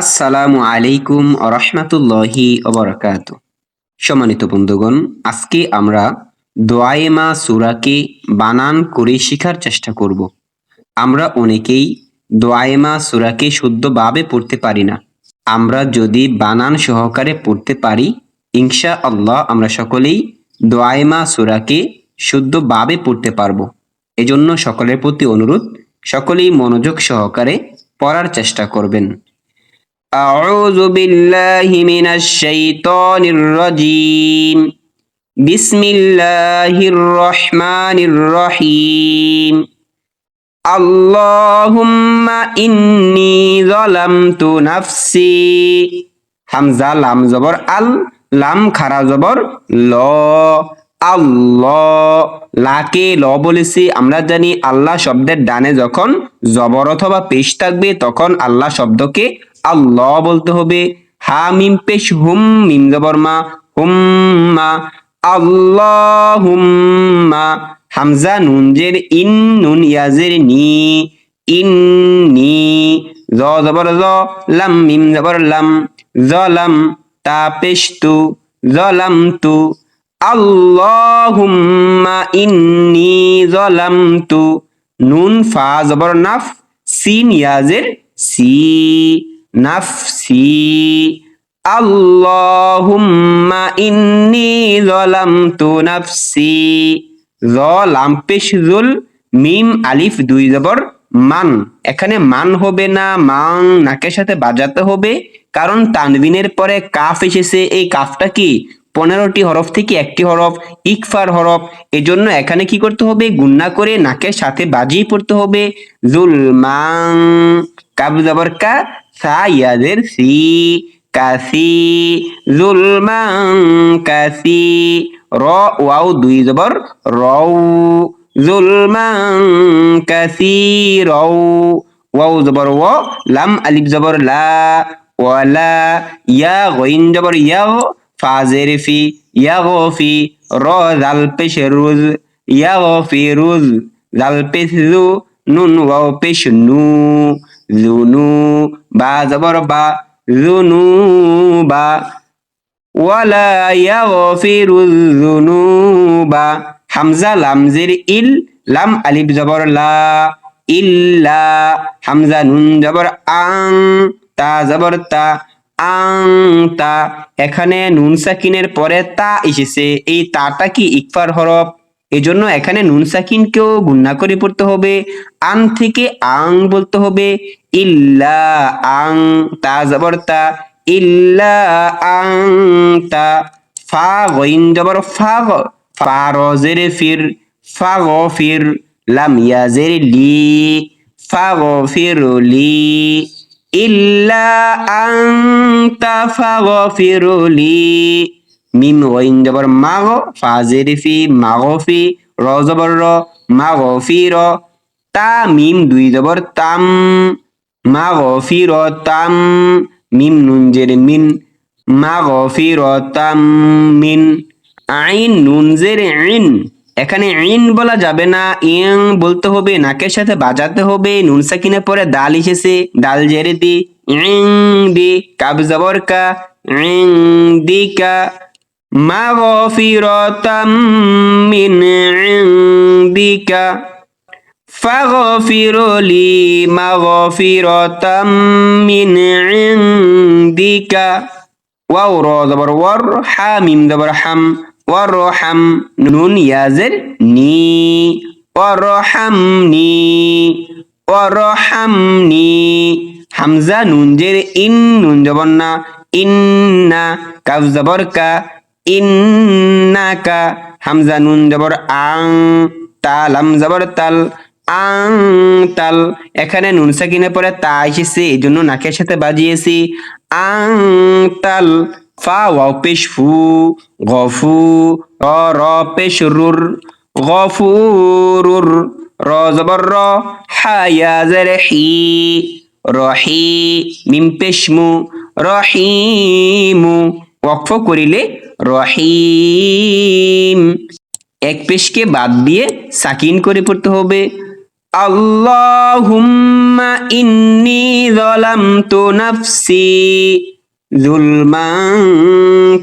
আসসালামু আলাইকুম রহমাতুল্লাহি অবরাকাত সম্মানিত বন্ধুগণ, আজকে আমরা দোয়ায়েমা সুরাকে বানান করে শেখার চেষ্টা করব। আমরা অনেকেই দোয়ায়েমা সুরাকে শুদ্ধভাবে পড়তে পারি না। আমরা যদি বানান সহকারে পড়তে পারি ইনশা আল্লাহ আমরা সকলেই দোয়ায়েমা সুরাকে শুদ্ধভাবে পড়তে পারব। এজন্য সকলের প্রতি অনুরোধ, সকলেই মনোযোগ সহকারে পড়ার চেষ্টা করবেন। أعوذ بالله من الشيطان الرجيم بسم الله الرحمن الرحيم اللهم إني ظلمت نفسي হামজা লাম জবর আল লাম খারা জবর ল আল্লাহ লাকে ল বলেছি আমরা জানি আল্লাহ শব্দের ডানে যখন জবর অথবা পেশ থাকবে তখন আল্লাহ শব্দকে আল্লাহ বলতে হবে, হা মিম পেশ হুম, মিম জবর মা হুম্মা আল্লাহ হুম্মা হামজা নুন জের ইন নুন ইয়াজের নি, ইন নি, জ জবর জ, লাম মিম জবর লাম জলাম তা পেশ তু জলাম তু, আল্লাহুম্মা ইন্নি জলামতু নুন ফা জবর নাফ, সিন ইয়াজের সি নাফসি, আল্লাহুম্মা ইন্নি জলামতু নাফসি। জ লাম মিম, আলিফ, দুই জবর, মান। এখানে মান হবে না, মাং, নাকের সাথে বাজাতে হবে। কারণ তানবিনের পরে কাফ এসেছে, এই কাফটা কি? পনেরোটি হরফ থেকে একটি হরফ, ইকফার হরফ। এজন্য এখানে কি করতে হবে? গুন্না করে নাকের সাথে বাজিয়ে পড়তে হবে। জুলমাং, কাব জবর কা, সা, ইয়াদের সি কাসি জুলমাং কাসি র, ওয়াও, দুই জবর রউ জুলমাং কাসি রউ ওয়াও জবর, ও। লাম, আলিফ জবর, লা ওয়ালা ইয়া, গইন জবর, ইয়া ফাজের ফি ইয়াগফি র জাল পেশ রুজ ইয়াগফি রুজ, জাল পেশ জু নুন ওয়াও পেশ নু জুনু বা জবর বা জুনু বা, ওয়ালা ইয়াগফিরু যুনুবা হামজা লামজের ইল, লাম আলিফ জবর লা, ইল্লা হামজা নুন জবর আং তা জবর তা আং তা এখানে নুন সাকিনের পরে তা এসেছে। এই তাটা কি ইকফার হরফ? এজন্য এখানে নুন সাকিনকেও গুন্না করে পড়তে হবে। আন থেকে আং বলতে হবে। ইল্লা আং, তা জবর তা। ইল্লা আং তা ফা গইন জবর ফা ফা রজের ফির, ফা গফির লাম ইয়াজের লি। ফা গফির লি। ইল্লা আংতা ফাগফিরলি মিম গইন জবর মাগ ফাজের ফি মাগফি, র জবর র মাগফির তা মিম দুই জবর তাম মাগফির তাম, মিম নুন জের মিন মাগফির তাম মিন, আইন নুন জের ইন এখানে ইন বলা যাবে না ইং বলতে হবে নাকের সাথে বাজাতে হবে নুন সাকিনের পরে দাল এসেছে ডাল জেরে দি ইং দি কাব জবর কা ইং দি কা মাগফিরাতাম মিন ইনদিকা فاغفر لي مغفرة من عندك واو را زبر ور حاميم زبر حم ওয়ারহাম নুন ইয়াজের নি। ওয়ারহামনি ওয়ারহামনি হামজা নুন জের ইন, নুন জবর না। ইন্না কাফ জবর কা। ইন্নাকা হামজা নুন জবর আং তাল হাম জবর তাল। আং, তাল। এখানে নুন সাকিনে পরে তা এসেছে এই জন্য নাকের সাথে বাজিয়েছি। আং, তাল। ফা ওয়াও পেশ ফু গফু র র পেশ রুর গফুরুর র জবর র হায়া জের হি রহি মিম পেশমু রহিমু ওয়াকফ করিলে রহিম এক পেশকে বাদ দিয়ে সাকিন করে পড়তে হবে। আল্লাহুম্মা ইন্নি যালামতু নাফসি। ظلما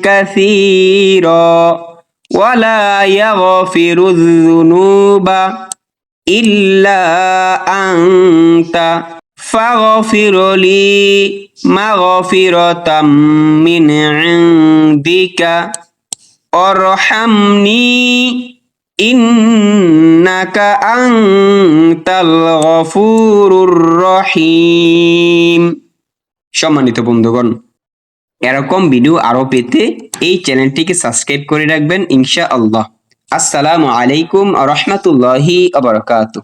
كثيرا ولا يغفر الذنوب إلا أنت فاغفر لي مغفرة من عندك ارحمني إنك أنت الغفور الرحيم সম্মানিত বন্ধুগণ এরকম ভিডিও আরও পেতে এই চ্যানেলটিকে সাবস্ক্রাইব করে রাখবেন ইনশা আল্লাহ আসসালামু আলাইকুম রহমতুল্লাহি আবরকাতুহ